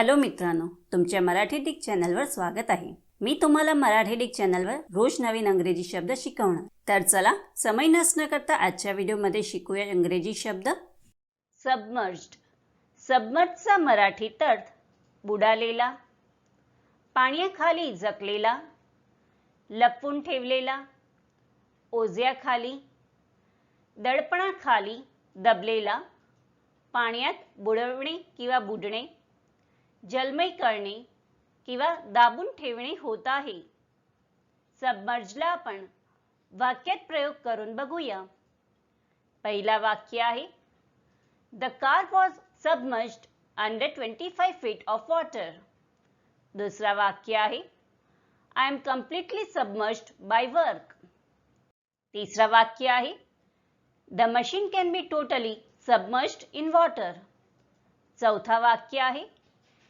Hello मित्रांनो तुमच्या Marathi Dick चॅनलवर स्वागत आहे. मी तुम्हाला मराठी डिक चॅनलवर रोज नवीन अंग्रेजी शब्द शिकवणार. तर चला समय नसणं करता आजच्या व्हिडिओमध्ये शिकूया इंग्रजी शब्द. सबमर्ज्ड सबमर्जचा मराठीत अर्थ बुडालेला. पाण्याखाली जकलेला. लपवून ठेवलेला. ओझ्याखाली. दडपणाखाली दबलेला. पाण्यात बुडवणे किंवा बुडणे जलमय करणे किंवा दाबून ठेवणे होत आहे. सबमर्जला आपण वाक्यात प्रयोग करून बघूया. पहिला वाक्य आहे the car was submerged under twenty five feet of water दुसरा वाक्य आहे I am completely submerged by work तिसरा वाक्य आहे the machine can be totally submerged in water चौथा वाक्य आहे